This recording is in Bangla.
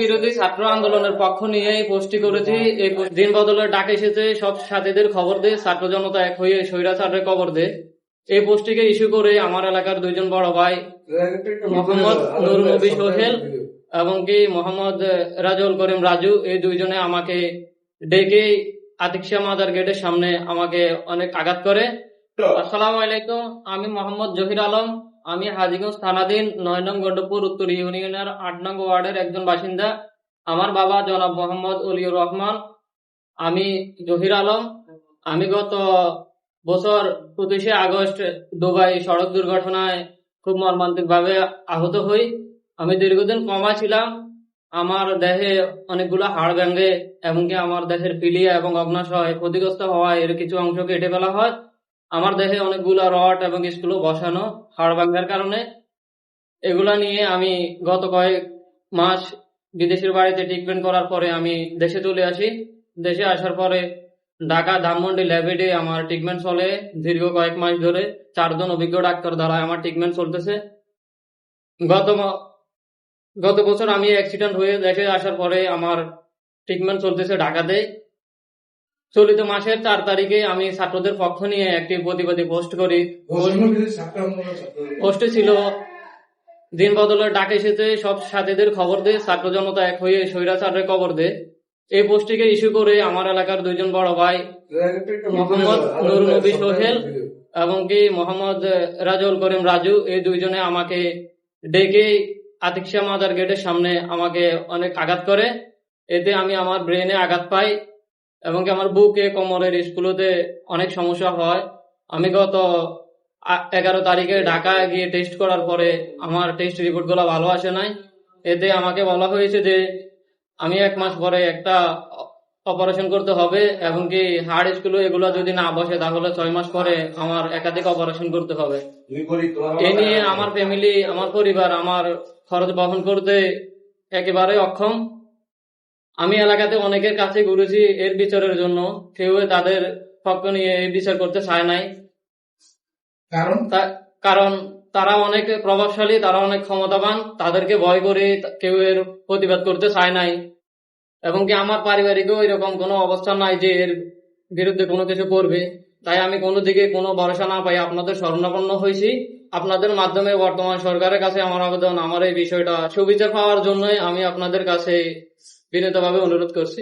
বিরোধী ছাত্র আন্দোলনের পক্ষ নিয়ে এই পোস্টটি করেছি। এই দিন বদলের ডাক এসেছে সব সাথীদের খবর দে ছাত্র জনতা এক হয়ে স্বৈরাচারের খবর দে। এই পোস্টটিকে ইস্যু করে আমার এলাকার দুইজন বড় ভাই মোহাম্মদ নুর নবী সোহেল এবং কি মোহাম্মদ রাজুল করিম রাজু এই দুইজনে আমাকে ডেকে আতিকশা মাজার গেটের সামনে আমাকে অনেক আঘাত করে। আসসালামু আলাইকুম আমি মোহাম্মদ জহির আলম আমি হাজিগঞ্জ থানাধীন নয় নং গন্ডপুর উত্তর ইউনিয়নের আট নং ওয়ার্ডের একজন বাসিন্দা। আমার বাবা জনাব মোহাম্মদ অলিউর রহমান, আমি জহির আলম। আমি গত বছর পঁচিশে আগস্ট দুবাই সড়ক দুর্ঘটনায় খুব মর্মান্তিক ভাবে আহত হই। আমি দীর্ঘদিন কমা ছিলাম। আমার দেহে অনেকগুলো হাড় ভেঙে, এমনকি আমার দেহের পিলিয়া এবং অগ্নাশয় ক্ষতিগ্রস্ত হওয়ায় এর কিছু অংশ কেটে ফেলা হয়। আমার দেহে অনেকগুলো রড এবং স্কুল বসানো হাড় ভাঙার কারণে এগুলা নিয়ে আমি গত কয়েক মাস বিদেশের বাড়িতে ট্রিটমেন্ট করার পরে আমি দেশে চলে আসি। দেশে আসার পরে ঢাকা, ধানমন্ডি, ল্যাবেডে আমার ট্রিটমেন্ট চলে। দীর্ঘ কয়েক মাস ধরে চারজন অভিজ্ঞ ডাক্তার দ্বারা আমার ট্রিটমেন্ট চলতেছে। গত গত বছর আমি অ্যাক্সিডেন্ট হয়ে দেশে আসার পরে আমার ট্রিটমেন্ট চলতেছে ঢাকাতে চলিত মাসের চার তারিখে আমি ছাত্রদের পক্ষ নিয়ে একটি প্রতিবাদী পোস্ট করি। পোস্টে ছিল দিন বদলের ডাক এসেছে সব সাথীদের খবর দে ছাত্র জনতা এক হয়ে স্বৈরাচারের খবর দে। এই পোস্টটিকে ইস্যু করে আমার এলাকার দুইজন বড় ভাই মোহাম্মদ নুর নবী সোহেল এবং কি মোহাম্মদ রাজুল করিম রাজু এই দুইজনে আমাকে ডেকে আতিকশা মাদার গেটের সামনে আমাকে অনেক আঘাত করে। এতে আমি আমার ব্রেনে আঘাত পাই। এবং কি আমার বুকে কোমরের স্কুলতে অনেক সমস্যা হয়। আমি গত এগারো তারিখে ঢাকায় গিয়ে টেস্ট করার পরে আমার টেস্ট রিপোর্টগুলো ভালো আসে নাই। এতে আমাকে বলা হয়েছে যে আমি এক মাস পরে একটা অপারেশন করতে হবে এবং কি হার্ড স্কুল এগুলো যদি না বসে তাহলে ছয় মাস পরে আমার একাধিক অপারেশন করতে হবে। এ নিয়ে আমার ফ্যামিলি আমার পরিবার আমার খরচ বহন করতে একেবারে অক্ষম। আমি এলাকাতে অনেকের কাছে ঘুরেছি এর বিচারের জন্য। কেউ তাদের পক্ষ নিয়ে এই বিচার করতে চায় নাই। কারণ? কারণ তারা অনেক প্রভাবশালী তারা অনেক ক্ষমতাবান তাদেরকে ভয় করে কেউ এর প্রতিবাদ করতে চায় নাই। এবং কি আমার পারিবারিকও এরকম কোনো অবস্থান নাই যে এর বিরুদ্ধে কোনো কিছু করবে। তাই আমি কোনো দিকে কোনো ভরসা না পাই। আপনাদের শরণাপন্ন হয়েছি আপনাদের মাধ্যমে বর্তমান সরকারের কাছে আমার আবেদন। আমার এই বিষয়টা সুবিচার পাওয়ার জন্যই আমি আপনাদের কাছে বিনীতভাবে অনুরোধ করছি।